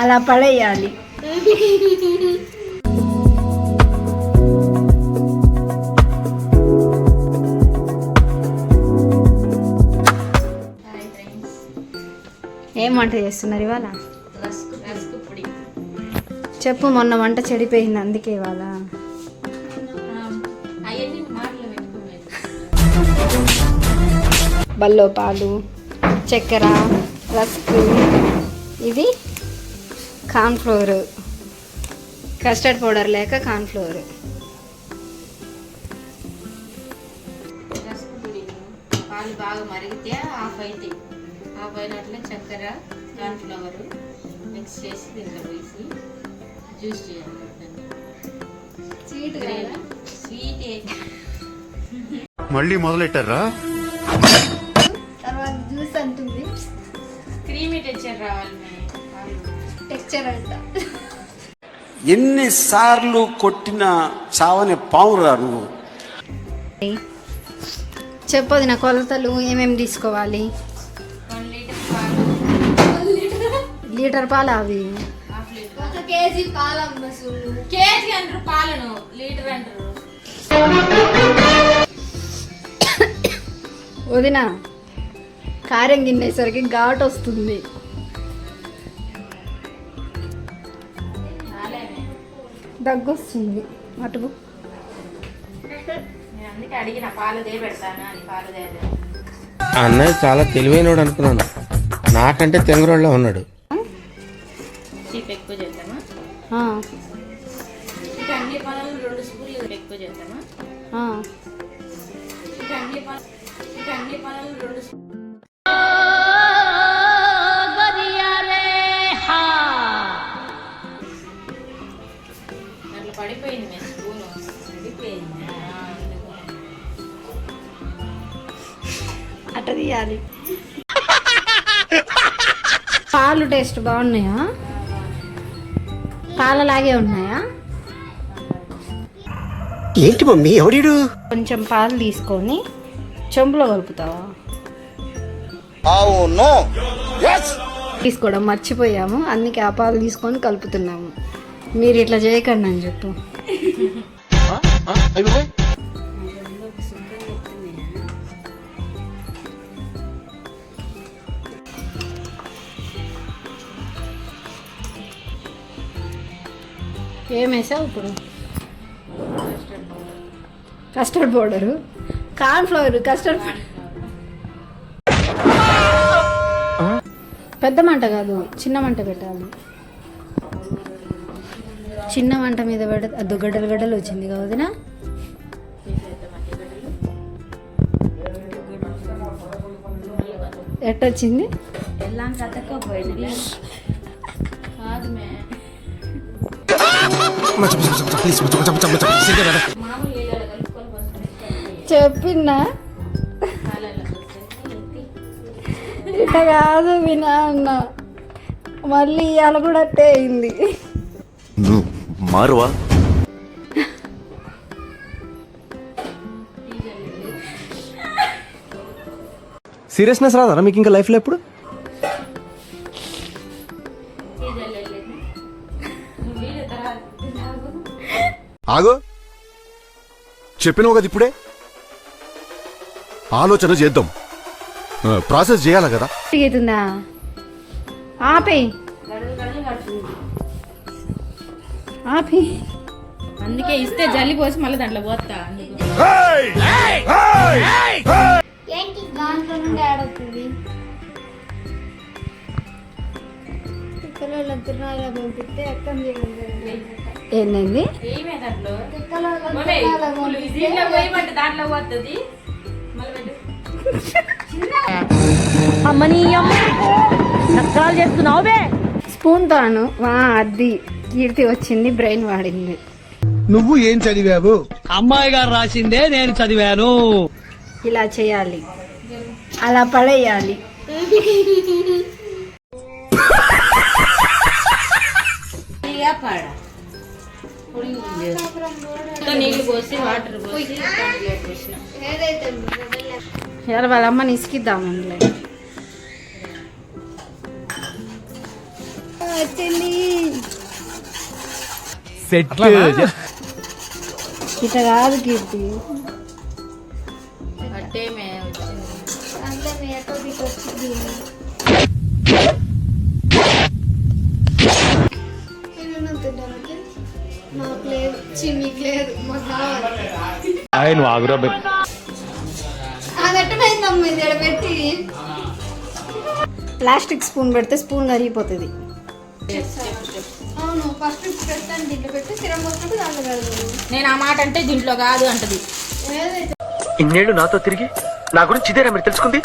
అలా పడేయాలి. ఏం వంట చేస్తున్నారు ఇవాళ? చెప్పు మొన్న వంట చెడిపోయింది అందుకే ఇవాళ. బల్లో పాలు చక్కెర రస్క్. ఇది కార్న్ఫ్లోర్ కస్టర్డ్ పౌడర్ లేక కార్న్ఫ్లోర్ పాలు బాగా మరిగితే ఆఫ్ అవుతాయి ఆఫ్ అయినట్లే చక్కెర కార్న్ఫ్లవర్ మిక్స్ చేసి దీంట్లో వేసి జ్యూస్ చేయాలి స్వీట్ స్వీట్. మళ్ళీ మొదలెట్టారా? ఎన్నిసార్లు కొట్టిన చావని పావురా నువ్వు? చెప్పదు నా కొలతలు ఏమేమి తీసుకోవాలి? లీటర్ పాలు లీటర్ పాలు అవి. హాఫ్ లీటర్ ఒక కేజీ పాలు కేజీ అంటారు పాలను. లీటర్ అంటారు. వదిన కారం గిన్నెసరికి ఘాట్ వస్తుంది. దగ్గు వస్తుంది అటు అన్నయ్య చాలా తెలివైనడు అనుకున్నాను. నాకంటే తెంగరోళ్ళ ఉన్నాడు. రెండు పడిపోయింది మేము పడిపోయింది? అట్ట తీయాలి. పాలు టేస్ట్ బాగున్నాయా? పాలలాగే ఉన్నాయా? ఏంటి మమ్మీ ఎవడీడు కొంచెం పాలు తీసుకొని చెంబులో కలుపుతావా? అవును. తీసుకోవడం మర్చిపోయాము. అందుకే ఆ పాలు తీసుకొని కలుపుతున్నాము. మీరు ఇట్లా చేయకండి అని చెప్పు. ఏం వేసావు ఇప్పుడు? Custard powder. Cornflower custard powder. పెద్ద మంట కాదు చిన్న మంట పెట్టాలి. చిన్న వంట మీద పెడ అదో గడ్డలు గడ్డలు వచ్చింది కాదునా ఎట్టొచ్చింది కాదు మే మామూలు కాదు కలుపుకొని పోసుకొని ఇట్లా కాదు వినా అన్న. మళ్ళీ ఇవాళ కూడా అట్టే అయింది. నువ్వు మారువా? సీరియస్నెస్ రాదా మీకు ఇంకా లైఫ్లో ఎప్పుడు? ఆగో. చెప్పినావు కదా ఇప్పుడే. ఆలోచన చేద్దాం. ప్రాసెస్ చేయాలి కదా? అవుతుందా ఆపి. అందుకే ఇస్తే జల్లి పోసి మళ్ళీ దాంట్లో పోతా అందుకు. దాంట్లో నుండి ఆడవుతుంది ఏంటండి పోతుంది. మళ్ళీ పెట్టు. స్పూన్ తాను. వా అది. కీర్తి వచ్చింది బ్రెయిన్ వాడింది. నువ్వు ఏం చదివావు? అమ్మాయి గారు రాసిందే నేను చదివాను. ఇలా చేయాలి. అలా పడేయాలి. నీళ్ళు పోసి వాటర్ పోసి దాంట్లో పోసిన. ఇవాళ వాళ్ళ అమ్మని ఇసుకిద్దాం అందులో వచ్చింది సెట్. ఇట్లా కాదు కీర్తి. ఆయన ఆగురా ప్లాస్టిక్ స్పూన్ పెడితే స్పూన్ కరిగిపోతుంది. అవును ఫస్ట్ పెట్టండి దీంట్లో పెట్టి సిరం పోసినట్టు దాంట్లో కలగదు నేను ఆ మాట అంటే దీంట్లో కాదు అంటది. ఇన్నేళ్ళు నాతో తిరిగి నా గురించి ఇదేనా మీరు తెలుసుకుంది?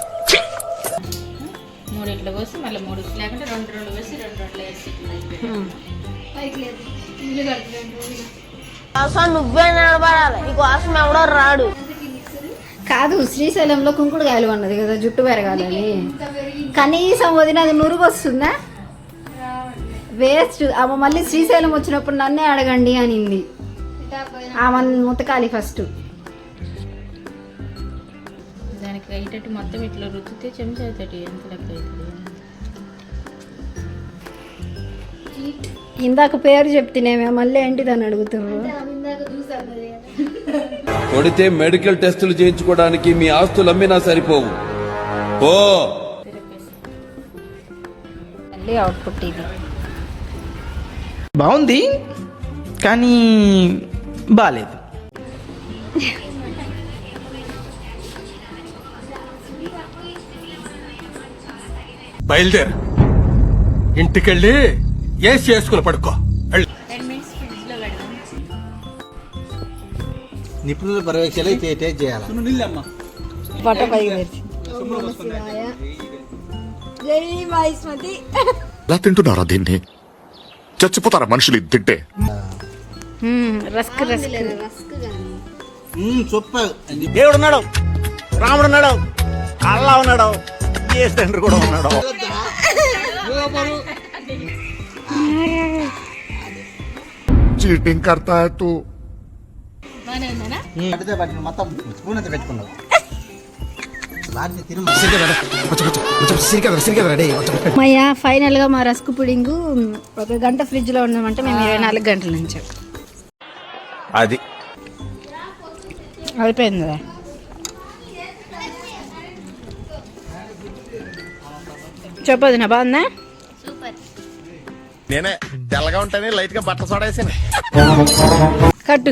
మూడు ఇట్లా పోసి మళ్ళీ మూడు లేకుంటే రెండు రెండు వేసి రెండు రెండు వేసి పైకి లేదు. ఇల్లు కట్టలేదు కాదు శ్రీశైలంలో కుంకుడుకాయలు అన్నది కదా జుట్టు పెరగాలని. కనీసం వదిన అది నురుగు వస్తుందా వేస్ట్ ఆమె మళ్ళీ శ్రీశైలం వచ్చినప్పుడు నన్నే అడగండి అనింది. ఆమె ముతకాలి ఫస్ట్. దానికి అయ్యేటట్టు మొత్తం ఇట్లా రుచితే చెంచా అవుతాడు ఎంత లెక్క అవుతుంది? ఇందాక పేరు చెప్తేనేమే మళ్ళీ ఏంటిదని అడుగుతున్నారు కొడితే మెడికల్ టెస్టులు చేయించుకోవడానికి మీ ఆస్తులు అమ్మినా సరిపోవు. ఓ మళ్ళీ అవుట్పుట్ ఇది. బాగుంది కానీ బాగాలేదు బయలుదేరు. ఇంటికెళ్ళి ఏసి చేసుకుని పడుకో. నిపుణుల పర్యవేక్షణ టేస్ట్ చేయాలి? పట పైకి తెరిచి. జై మహేశ్వతి ఎలా తింటున్నారా దీన్ని? చచ్చిపోతారా మనుషులు ఇది తింటే? Rusk rusk. సూపర్ దేవుడున్నాడు. రాముడున్నాడు. అల్లా ఉన్నాడు. ఏ తండ్రి కూడా ఉన్నాడు. చీటింగ్ కర్తా మొత్తం స్పూన్ పెట్టుకున్నావు. తిరుమ మయ్య ఫైనల్గా మా రస్క్ పుడింగ్ ఒక గంట ఫ్రిడ్జ్లో ఉన్నామంటే మేము ఇరవై నాలుగు గంటల నుంచి. అది. అయిపోయింది కదా. చెప్పదు నా బాగుందా? నేనే తెల్లగా ఉంటానే లైట్గా బట్టలు సోడేసాను. కట్టు.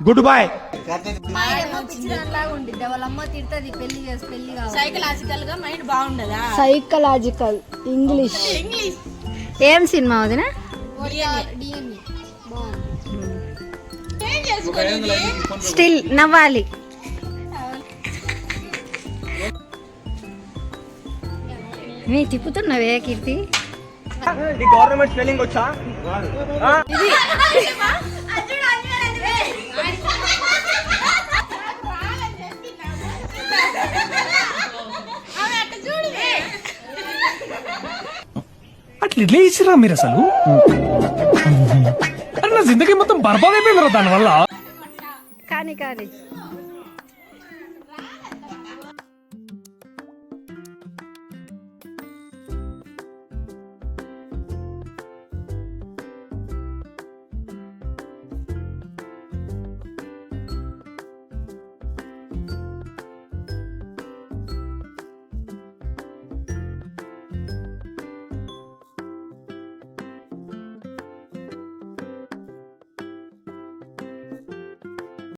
గుడ్ బాయ్ సైకలాజికల్గా మైండ్ బాగుండదా సైకలాజికల్ ఇంగ్లీష్ ఏం సినిమా వదిన? స్టిల్ నవ్వాలి. నీ తిప్పుతున్నవే కీర్తి? గవర్నమెంట్ స్పెల్లింగ్ వచ్చా? అట్లా ఇట్లా ఇచ్చిరా మీరు అసలు? అన్న జిందగీ మొత్తం బర్బాద్ అయిపోయిందిరా దానివల్ల. కానీ కానీ.